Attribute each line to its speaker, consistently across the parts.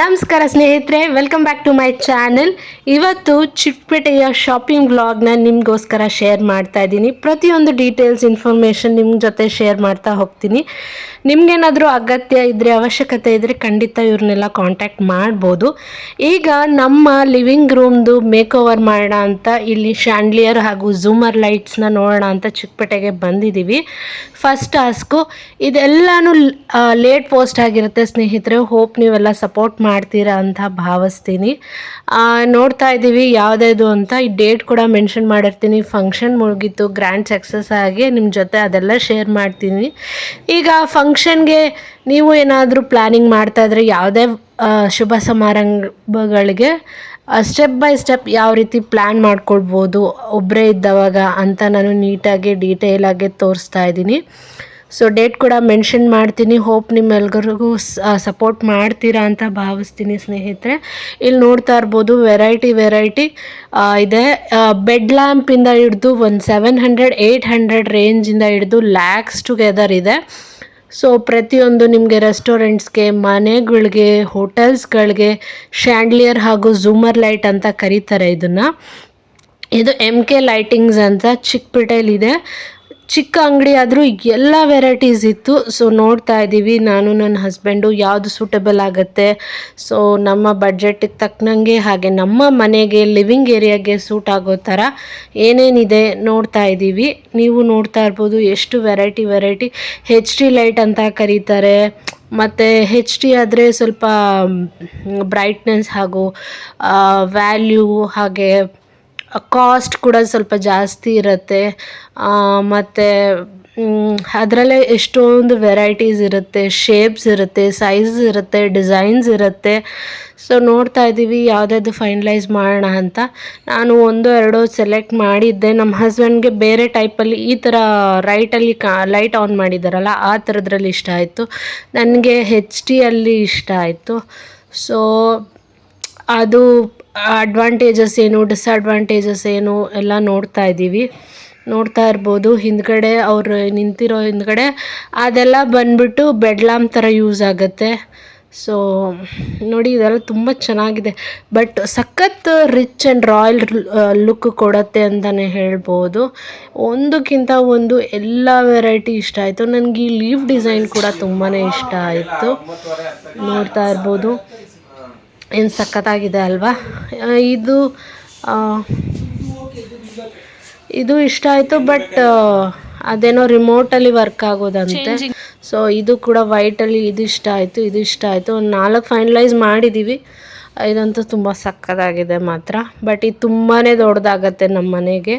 Speaker 1: ನಮಸ್ಕಾರ ಸ್ನೇಹಿತರೆ welcome back to my channel ಇವತ್ತು ಚಿಕ್ಕಪೇಟೆಯ ಶಾಪಿಂಗ್ ವ್ಲಾಗ್ನ ನಿಮಗೋಸ್ಕರ ಶೇರ್ ಮಾಡ್ತಾ ಇದ್ದೀನಿ. ಪ್ರತಿಯೊಂದು ಡೀಟೇಲ್ಸ್ ಇನ್ಫಾರ್ಮೇಷನ್ ನಿಮ್ಮ ಜೊತೆ ಶೇರ್ ಮಾಡ್ತಾ ಹೋಗ್ತೀನಿ. ನಿಮ್ಗೇನಾದರೂ ಅಗತ್ಯ ಇದ್ದರೆ ಅವಶ್ಯಕತೆ ಇದ್ದರೆ ಖಂಡಿತ ಇವ್ರನ್ನೆಲ್ಲ ಕಾಂಟ್ಯಾಕ್ಟ್ ಮಾಡ್ಬೋದು. ಈಗ ನಮ್ಮ ಲಿವಿಂಗ್ ರೂಮ್ದು ಮೇಕ್ ಓವರ್ ಮಾಡೋಣ ಅಂತ ಇಲ್ಲಿ ಶ್ಯಾಂಡ್ಲಿಯರ್ ಹಾಗೂ ಝೂಮರ್ ಲೈಟ್ಸ್ನ ನೋಡೋಣ ಅಂತ ಚಿಕ್ಕಪೇಟೆಗೆ ಬಂದಿದ್ದೀವಿ ಫಸ್ಟ್ ಟಾಸ್ಕು ಇದೆಲ್ಲನೂ ಲೇಟ್ ಪೋಸ್ಟ್ ಆಗಿರುತ್ತೆ ಸ್ನೇಹಿತರೆ. ಹೋಪ್ ನೀವೆಲ್ಲ ಸಪೋರ್ಟ್ ಮಾಡ್ತೀರಾ ಅಂತ ಭಾವಿಸ್ತೀನಿ. ನೋಡ್ತಾ ಇದ್ದೀವಿ ಯಾವುದ್ಯಾವುದು ಅಂತ. ಈ ಡೇಟ್ ಕೂಡ ಮೆನ್ಷನ್ ಮಾಡಿರ್ತೀನಿ. ಫಂಕ್ಷನ್ ಮುಗಿತು ಗ್ರ್ಯಾಂಡ್ ಸಕ್ಸಸ್ ಆಗಿ ನಿಮ್ಮ ಜೊತೆ ಅದೆಲ್ಲ ಶೇರ್ ಮಾಡ್ತೀನಿ. ಈಗ ಫಂಕ್ಷನ್ಗೆ ನೀವು ಏನಾದರೂ ಪ್ಲ್ಯಾನಿಂಗ್ ಮಾಡ್ತಾ ಇದ್ರೆ ಯಾವುದೇ ಶುಭ ಸಮಾರಂಭಗಳಿಗೆ ಸ್ಟೆಪ್ ಬೈ ಸ್ಟೆಪ್ ಯಾವ ರೀತಿ ಪ್ಲ್ಯಾನ್ ಮಾಡ್ಕೊಳ್ಬೋದು ಒಬ್ಬರೇ ಇದ್ದವಾಗ ಅಂತ ನಾನು ನೀಟಾಗಿ ಡೀಟೇಲಾಗಿ ತೋರಿಸ್ತಾ ಇದ್ದೀನಿ. ಸೊ ಡೇಟ್ ಕೂಡ ಮೆನ್ಷನ್ ಮಾಡ್ತೀನಿ. ಹೋಪ್ ನಿಮ್ಮೆಲ್ರಿಗೂ ಸಪೋರ್ಟ್ ಮಾಡ್ತೀರಾ ಅಂತ ಭಾವಿಸ್ತೀನಿ ಸ್ನೇಹಿತರೆ. ಇಲ್ಲಿ ನೋಡ್ತಾ ಇರ್ಬೋದು ವೆರೈಟಿ ವೆರೈಟಿ ಇದೆ. ಬೆಡ್ ಲ್ಯಾಂಪಿಂದ ಹಿಡಿದು ಒಂದು ಸೆವೆನ್ ಹಂಡ್ರೆಡ್ ಏಯ್ಟ್ ಹಂಡ್ರೆಡ್ ರೇಂಜಿಂದ ಹಿಡಿದು ಲ್ಯಾಕ್ಸ್ ಟುಗೆದರ್ ಇದೆ. ಸೊ ಪ್ರತಿಯೊಂದು ನಿಮಗೆ ರೆಸ್ಟೋರೆಂಟ್ಸ್ಗೆ ಮನೆಗಳಿಗೆ ಹೋಟೆಲ್ಸ್ಗಳಿಗೆ ಶ್ಯಾಂಡ್ಲಿಯರ್ ಹಾಗೂ ಝೂಮರ್ ಲೈಟ್ ಅಂತ ಕರೀತಾರೆ ಇದನ್ನು. ಇದು ಎಂ ಕೆ ಲೈಟಿಂಗ್ಸ್ ಅಂತ ಚಿಕ್ಕಪೇಟೆಯಲ್ಲಿದೆ ಚಿಕ್ಕ ಅಂಗಡಿ ಆದರೂ ಎಲ್ಲ ವೆರೈಟೀಸ್ ಇತ್ತು. ಸೊ ನೋಡ್ತಾ ಇದ್ದೀವಿ. ನಾನು, ನನ್ನ ಹಸ್ಬೆಂಡು ಯಾವುದು ಸೂಟಬಲ್ ಆಗುತ್ತೆ. ಸೊ ನಮ್ಮ ಬಡ್ಜೆಟಿಗೆ ತಕ್ಕನಂಗೆ ಹಾಗೆ ನಮ್ಮ ಮನೆಗೆ ಲಿವಿಂಗ್ ಏರಿಯಾಗೆ ಸೂಟ್ ಆಗೋ ಥರ ಏನೇನಿದೆ ನೋಡ್ತಾ ಇದ್ದೀವಿ. ನೀವು ನೋಡ್ತಾ ಇರ್ಬೋದು ಎಷ್ಟು variety variety H D light ಅಂತ ಕರೀತಾರೆ. ಮತ್ತು ಹೆಚ್ ಡಿ ಆದರೆ ಸ್ವಲ್ಪ ಬ್ರೈಟ್ನೆಸ್ ಹಾಗೂ ವ್ಯಾಲ್ಯೂ ಹಾಗೆ ಕಾಸ್ಟ್ ಕೂಡ ಸ್ವಲ್ಪ ಜಾಸ್ತಿ ಇರುತ್ತೆ. ಮತ್ತು ಅದರಲ್ಲೇ ಎಷ್ಟೊಂದು ವೆರೈಟೀಸ್ ಇರುತ್ತೆ. ಶೇಪ್ಸ್ ಇರುತ್ತೆ ಸೈಜ್ ಇರುತ್ತೆ ಡಿಸೈನ್ಸ್ ಇರುತ್ತೆ. ಸೊ ನೋಡ್ತಾ ಇದ್ದೀವಿ ಯಾವುದಾದ್ರು ಫೈನಲೈಸ್ ಮಾಡೋಣ ಅಂತ. ನಾನು ಒಂದು, ಎರಡು ಸೆಲೆಕ್ಟ್ ಮಾಡಿದ್ದೆ. ನಮ್ಮ ಹಸ್ಬೆಂಡ್ಗೆ ಬೇರೆ ಟೈಪಲ್ಲಿ ಈ ಥರ ರೈಟಲ್ಲಿ ಕಾ ಲೈಟ್ ಆನ್ ಮಾಡಿದ್ದಾರಲ್ಲ ಆ ಥರದ್ರಲ್ಲಿ ಇಷ್ಟ ಆಯಿತು. ನನಗೆ ಹೆಚ್ ಡಿಯಲ್ಲಿ ಇಷ್ಟ ಆಯಿತು. ಸೊ ಅದು ಅಡ್ವಾಂಟೇಜಸ್ ಏನು ಡಿಸ್ಅಡ್ವಾಂಟೇಜಸ್ ಏನು ಎಲ್ಲ ನೋಡ್ತಾ ಇದ್ದೀವಿ. ನೋಡ್ತಾ ಇರ್ಬೋದು. ಹಿಂದ್ಗಡೆ ಅವರು ನಿಂತಿರೋ ಹಿಂದ್ಗಡೆ ಅದೆಲ್ಲ ಬಂದ್ಬಿಟ್ಟು ಬೆಡ್ ಲ್ಯಾಂಪ್ ಥರ ಯೂಸ್ ಆಗುತ್ತೆ. ಸೊ ನೋಡಿ ಇದೆಲ್ಲ ತುಂಬ ಚೆನ್ನಾಗಿದೆ. ಬಟ್ ಸಖತ್ ರಿಚ್ ಆ್ಯಂಡ್ ರಾಯಲ್ ಲುಕ್ ಕೊಡುತ್ತೆ ಅಂತಲೇ ಹೇಳ್ಬೋದು. ಒಂದಕ್ಕಿಂತ ಒಂದು ಎಲ್ಲ ವೆರೈಟಿ ಇಷ್ಟ ಆಯಿತು. ನನಗೆ ಈ ಲೀವ್ ಡಿಸೈನ್ ಕೂಡ ತುಂಬಾ ಇಷ್ಟ ಆಯಿತು. ನೋಡ್ತಾ ಇರ್ಬೋದು. ಏನು ಸಖತ್ತಾಗಿದೆ ಅಲ್ವಾ? ಇದು ಇದು ಇಷ್ಟ ಆಯಿತು ಬಟ್ ಅದೇನೋ ರಿಮೋಟಲ್ಲಿ ವರ್ಕ್ ಆಗೋದಂತೆ. ಸೊ ಇದು ಕೂಡ ವೈಟಲ್ಲಿ ಇದು ಇಷ್ಟ ಆಯಿತು ಇದು ಇಷ್ಟ ಆಯಿತು. ಒಂದು ನಾಲ್ಕು ಫೈನಲೈಸ್ ಮಾಡಿದ್ದೀವಿ ಇದಂತೂ ತುಂಬ ಸಕ್ಕತ್ತಾಗಿದೆ ಮಾತ್ರ. ಬಟ್ ಇದು ತುಂಬಾ ದೊಡ್ಡದಾಗತ್ತೆ ನಮ್ಮ ಮನೆಗೆ.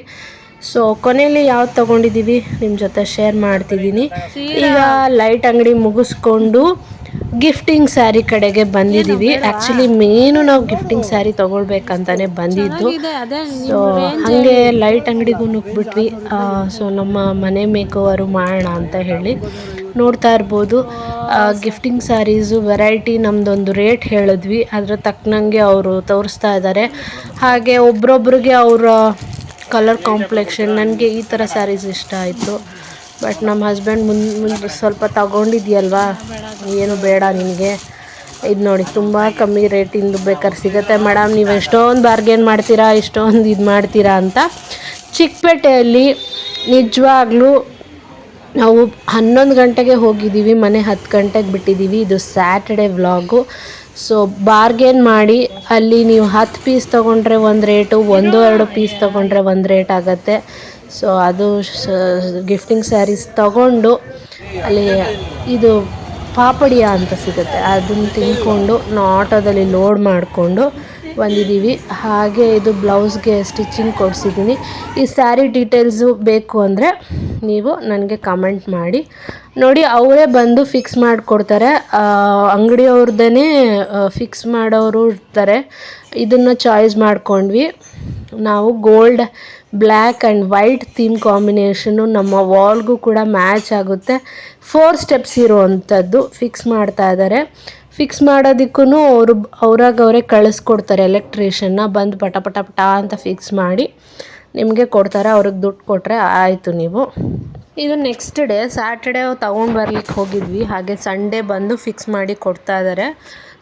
Speaker 1: ಸೊ ಕೊನೆಯಲ್ಲಿ ಯಾವ್ದು ತಗೊಂಡಿದ್ದೀವಿ? ನಿಮ್ಮ ಜೊತೆ ಶೇರ್ ಮಾಡ್ತಿದ್ದೀನಿ. ಈಗ ಲೈಟ್ ಅಂಗಡಿ ಮುಗಿಸ್ಕೊಂಡು ಗಿಫ್ಟಿಂಗ್ ಸ್ಯಾರಿ ಕಡೆಗೆ ಬಂದಿದ್ದೀವಿ. ಆ್ಯಕ್ಚುಲಿ ಮೇನು ನಾವು ಗಿಫ್ಟಿಂಗ್ ಸ್ಯಾರಿ ತೊಗೊಳ್ಬೇಕಂತಾನೆ ಬಂದಿದ್ದು. ಸೊ ಹಾಗೆ ಲೈಟ್ ಅಂಗಡಿಗೂ ನುಗ್ಬಿಟ್ವಿ. ಸೊ ನಮ್ಮ ಮನೆ ಮೇಕೋವರು ಮಾಡೋಣ ಅಂತ ಹೇಳಿ ನೋಡ್ತಾ ಇರ್ಬೋದು. ಗಿಫ್ಟಿಂಗ್ ಸ್ಯಾರೀಸು ವೆರೈಟಿ ನಮ್ಮದೊಂದು ರೇಟ್ ಹೇಳಿದ್ವಿ. ಅದರ ತಕ್ಕನಂಗೆ ಅವರು ತೋರಿಸ್ತಾ ಇದ್ದಾರೆ ಹಾಗೆ ಒಬ್ರೊಬ್ರಿಗೆ ಅವರ ಕಲರ್ ಕಾಂಪ್ಲೆಕ್ಷನ್ ನನಗೆ ಈ ಥರ ಸ್ಯಾರೀಸ್ ಇಷ್ಟ ಆಯಿತು. ಬಟ್ ನಮ್ಮ ಹಸ್ಬೆಂಡ್ ಮುಂದೆ ಮುಂದೆ ಸ್ವಲ್ಪ ತಗೊಂಡಿದ್ಯಲ್ವಾ? ಏನು ಬೇಡ ನಿನಗೆ. ಇದು ನೋಡಿ, ತುಂಬ ಕಮ್ಮಿ ರೇಟಿಂದು ಬೇಕಾದ್ರೆ ಸಿಗುತ್ತೆ. ಮೇಡಮ್ ನೀವು ಎಷ್ಟೊಂದು ಬಾರ್ಗೇನ್ ಮಾಡ್ತೀರಾ, ಇಷ್ಟೊಂದು ಇದು ಮಾಡ್ತೀರಾ ಅಂತ ಚಿಕ್ಕಪೇಟೆಯಲ್ಲಿ ನಿಜವಾಗ್ಲೂ ನಾವು ಹನ್ನೊಂದು ಗಂಟೆಗೆ ಹೋಗಿದ್ದೀವಿ, ಮನೆ ಹತ್ತು ಗಂಟೆಗೆ ಬಿಟ್ಟಿದ್ದೀವಿ. ಇದು ಸ್ಯಾಟರ್ಡೆ ವ್ಲಾಗು ಸೊ ಬಾರ್ಗೇನ್ ಮಾಡಿ, ಅಲ್ಲಿ ನೀವು ಹತ್ತು ಪೀಸ್ ತೊಗೊಂಡ್ರೆ ಒಂದು ರೇಟು ಒಂದು ಎರಡು ಪೀಸ್ ತೊಗೊಂಡ್ರೆ ಒಂದು ರೇಟ್ ಆಗುತ್ತೆ. ಸೊ ಅದು ಗಿಫ್ಟಿಂಗ್ ಸ್ಯಾರೀಸ್ ತಗೊಂಡು ಅಲ್ಲಿ ಇದು ಪಾಪಡಿಯ ಅಂತ ಸಿಗುತ್ತೆ. ಅದನ್ನು ತಿನ್ಕೊಂಡು ನಾವು ಆಟೋದಲ್ಲಿ ಲೋಡ್ ಮಾಡಿಕೊಂಡು ಬಂದಿದ್ದೀವಿ. ಹಾಗೆ ಇದು ಬ್ಲೌಸ್ಗೆ ಸ್ಟಿಚಿಂಗ್ ಕೊಡಿಸಿದ್ದೀನಿ. ಈ ಸ್ಯಾರಿ ಡೀಟೇಲ್ಸು ಬೇಕು ಅಂದರೆ ನೀವು ನನಗೆ ಕಮೆಂಟ್ ಮಾಡಿ. ನೋಡಿ, ಅವರೇ ಬಂದು ಫಿಕ್ಸ್ ಮಾಡಿಕೊಡ್ತಾರೆ. ಅಂಗಡಿಯವ್ರದ್ದೇ ಫಿಕ್ಸ್ ಮಾಡೋರು ಇರ್ತಾರೆ. ಇದನ್ನು ಚಾಯ್ಸ್ ಮಾಡ್ಕೊಂಡ್ವಿ. ನಾವು gold black and white theme combination ನಮ್ಮ ವಾಲ್ಗೂ ಕೂಡ ಮ್ಯಾಚ್ ಆಗುತ್ತೆ. ಫೋರ್ ಸ್ಟೆಪ್ಸ್ ಇರುವಂಥದ್ದು ಫಿಕ್ಸ್ ಮಾಡ್ತಾ ಇದ್ದಾರೆ ಫಿಕ್ಸ್ ಮಾಡೋದಕ್ಕೂ ಅವರು ಅವ್ರಾಗ ಅವರೇ ಕಳಿಸ್ಕೊಡ್ತಾರೆ ಎಲೆಕ್ಟ್ರಿಷನ್ನ ಬಂದು ಪಟ ಪಟ ಪಟ ಅಂತ ಫಿಕ್ಸ್ ಮಾಡಿ ನಿಮಗೆ ಕೊಡ್ತಾರೆ, ಅವ್ರಿಗೆ ದುಡ್ಡು ಕೊಟ್ಟರೆ ಆಯಿತು ನೀವು. ಇದು ನೆಕ್ಸ್ಟ್ ಡೇ ಸ್ಯಾಟರ್ಡೇ ತಗೊಂಡು ಬರ್ಲಿಕ್ಕೆ ಹೋಗಿದ್ವಿ. ಹಾಗೆ ಸಂಡೇ ಬಂದು ಫಿಕ್ಸ್ ಮಾಡಿ ಕೊಡ್ತಾ ಇದ್ದಾರೆ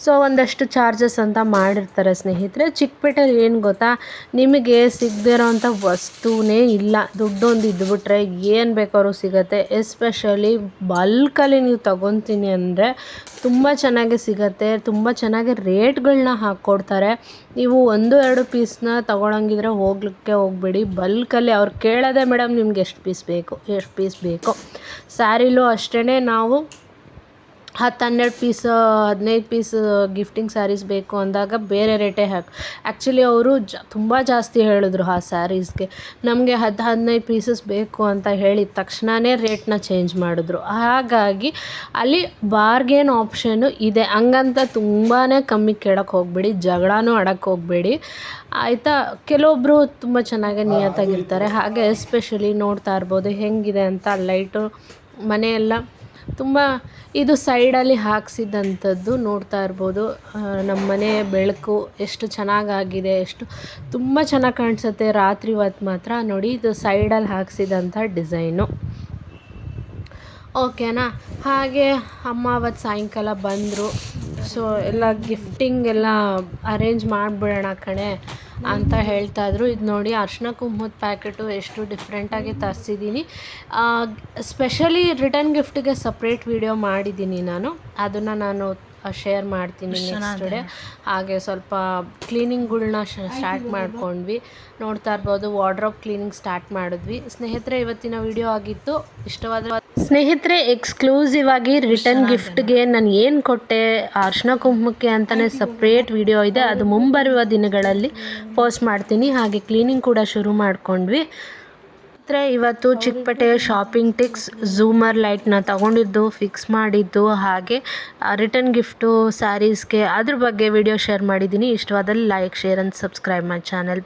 Speaker 1: ಸೊ ಒಂದಷ್ಟು ಚಾರ್ಜಸ್ ಅಂತ ಮಾಡಿರ್ತಾರೆ ಸ್ನೇಹಿತರೆ. ಚಿಕ್ಕಪೇಟೆಯಲ್ಲಿ ಏನು ಗೊತ್ತಾ? ನಿಮಗೆ ಸಿಗದಿರೋಂಥ ವಸ್ತುವೇ ಇಲ್ಲ. ದುಡ್ಡೊಂದು ಇದ್ಬಿಟ್ರೆ ಏನು ಬೇಕಾದ್ರೂ ಸಿಗುತ್ತೆ. ಎಸ್ಪೆಷಲಿ ಬಲ್ಕಲ್ಲಿ ನೀವು ತಗೊತೀನಿ ಅಂದರೆ ತುಂಬ ಚೆನ್ನಾಗಿ ಸಿಗತ್ತೆ. ತುಂಬ ಚೆನ್ನಾಗಿ ರೇಟ್ಗಳನ್ನ ಹಾಕ್ಕೊಡ್ತಾರೆ ನೀವು ಒಂದು, ಎರಡು ಪೀಸ್ನ ತೊಗೊಳಂಗಿದ್ರೆ ಹೋಗ್ಲಿಕ್ಕೆ ಹೋಗ್ಬೇಡಿ. ಬಲ್ಕಲ್ಲಿ ಅವ್ರು ಕೇಳೋದೇ ಮೇಡಮ್ ನಿಮ್ಗೆ ಎಷ್ಟು ಪೀಸ್ ಬೇಕು? ಎಷ್ಟು ಪೀಸ್ ಬೇಕು? ಸ್ಯಾರಿಲೂ ಅಷ್ಟೇ ನಾವು ಹತ್ತು ಹನ್ನೆರಡು ಪೀಸ್, ಹದಿನೈದು ಪೀಸ್ ಗಿಫ್ಟಿಂಗ್ ಸ್ಯಾರೀಸ್ ಬೇಕು ಅಂದಾಗ ಬೇರೆ ರೇಟೇ ಹಾಕಿ. ಆ್ಯಕ್ಚುಲಿ ಅವರು ಜ, ತುಂಬ ಜಾಸ್ತಿ ಹೇಳಿದ್ರು ಆ ಸ್ಯಾರೀಸ್ಗೆ ನಮಗೆ ಹತ್ತು ಹದಿನೈದು ಪೀಸಸ್ ಬೇಕು ಅಂತ ಹೇಳಿದ ತಕ್ಷಣವೇ ರೇಟ್ನ ಚೇಂಜ್ ಮಾಡಿದ್ರು. ಹಾಗಾಗಿ ಅಲ್ಲಿ ಬಾರ್ಗೇನ್ ಆಪ್ಷನ್ನು ಇದೆ. ಹಂಗಂತ ತುಂಬಾ ಕಮ್ಮಿ ಕೇಳೋಕ್ಕೆ ಹೋಗಬೇಡಿ, ಜಗಳನೂ ಆಡೋಕ್ಕೆ ಹೋಗಬೇಡಿ. ಆಯಿತಾ? ಕೆಲವೊಬ್ಬರು ತುಂಬ ಚೆನ್ನಾಗಿ ನಿಯತ್ತಾಗಿರ್ತಾರೆ. ಹಾಗೆ ಎಸ್ಪೆಷಲಿ ನೋಡ್ತಾ ಇರ್ಬೋದು, ಹೆಂಗಿದೆ ಅಂತ ಲೈಟು ಮನೆಯೆಲ್ಲ ತುಂಬ ಇದು ಸೈಡಲ್ಲಿ ಹಾಕ್ಸಿದ್ದಂಥದ್ದು ನೋಡ್ತಾ ಇರ್ಬೋದು. ನಮ್ಮ ಮನೆ ಬೆಳಕು ಎಷ್ಟು ಚೆನ್ನಾಗಾಗಿದೆ, ಎಷ್ಟು ತುಂಬ ಚೆನ್ನಾಗಿ ಕಾಣಿಸುತ್ತೆ ರಾತ್ರಿ ಹೊತ್ತು ಮಾತ್ರ. ನೋಡಿ, ಇದು ಸೈಡಲ್ಲಿ ಹಾಕ್ಸಿದಂಥ ಡಿಸೈನು. ಓಕೆನಾ? ಹಾಗೆ ಅಮ್ಮ ಅವತ್ತು ಸಾಯಂಕಾಲ ಬಂದರು. ಸೊ, ಎಲ್ಲ ಗಿಫ್ಟಿಂಗ್ ಎಲ್ಲ ಅರೇಂಜ್ ಮಾಡಿಬಿಡೋಣ ಕಣೆ. ಅಂತ ಹೇಳ್ತಾ ಇದ್ರು. ಇದು ನೋಡಿ ಅರ್ಶಿನ ಕುಂಕುಮದ ಪ್ಯಾಕೆಟು ಎಷ್ಟು ಡಿಫ್ರೆಂಟಾಗಿ ತರಿಸಿದ್ದೀನಿ ಸ್ಪೆಷಲಿ ರಿಟರ್ನ್ ಗಿಫ್ಟಿಗೆ ಸಪ್ರೇಟ್ ವಿಡಿಯೋ ಮಾಡಿದ್ದೀನಿ ನಾನು. ಅದನ್ನು ನಾನು ಶೇರ್ ಮಾಡ್ತೀನಿ ನೆಕ್ಸ್ಟ್ ಡೇ ಹಾಗೆ ಸ್ವಲ್ಪ ಕ್ಲೀನಿಂಗ್ಗಳ್ನ ಸ್ಟಾರ್ಟ್ ಮಾಡ್ಕೊಂಡ್ವಿ. ನೋಡ್ತಾ ಇರ್ಬೋದು ವಾರ್ಡ್ರೋಬ್ ಕ್ಲೀನಿಂಗ್ ಸ್ಟಾರ್ಟ್ ಮಾಡಿದ್ವಿ. ಸ್ನೇಹಿತರೆ ಇವತ್ತಿನ ವಿಡಿಯೋ ಆಗಿತ್ತು. ಇಷ್ಟವಾದ ಸ್ನೇಹಿತರೆ ಎಕ್ಸ್ಕ್ಲೂಸಿವ್ ಆಗಿ ರಿಟರ್ನ್ ಗಿಫ್ಟ್ಗೆ ನಾನು ಏನು ಕೊಟ್ಟೆ ಅರ್ಶಿನ ಕುಂಕುಮಕ್ಕೆ ಅಂತಲೇ ಸಪ್ರೇಟ್ ವಿಡಿಯೋ ಇದೆ. ಅದು ಮುಂಬರುವ ದಿನಗಳಲ್ಲಿ ಪೋಸ್ಟ್ ಮಾಡ್ತೀನಿ. ಹಾಗೆ ಕ್ಲೀನಿಂಗ್ ಕೂಡ ಶುರು ಮಾಡ್ಕೊಂಡ್ವಿ. ಸ್ನೇಹಿತರೆ ಇವತ್ತು ಚಿಕ್ಕಪೇಟೆಯ ಶಾಪಿಂಗ್ ಟಿಕ್ಸ್ ಝೂಮರ್ ಲೈಟ್ನ ತಗೊಂಡಿದ್ದು ಫಿಕ್ಸ್ ಮಾಡಿದ್ದು, ಹಾಗೆ ರಿಟರ್ನ್ ಗಿಫ್ಟು ಸ್ಯಾರೀಸ್ಗೆ ಅದ್ರ ಬಗ್ಗೆ ವಿಡಿಯೋ ಶೇರ್ ಮಾಡಿದ್ದೀನಿ. ಇಷ್ಟವಾದಲ್ಲಿ like share and subscribe my channel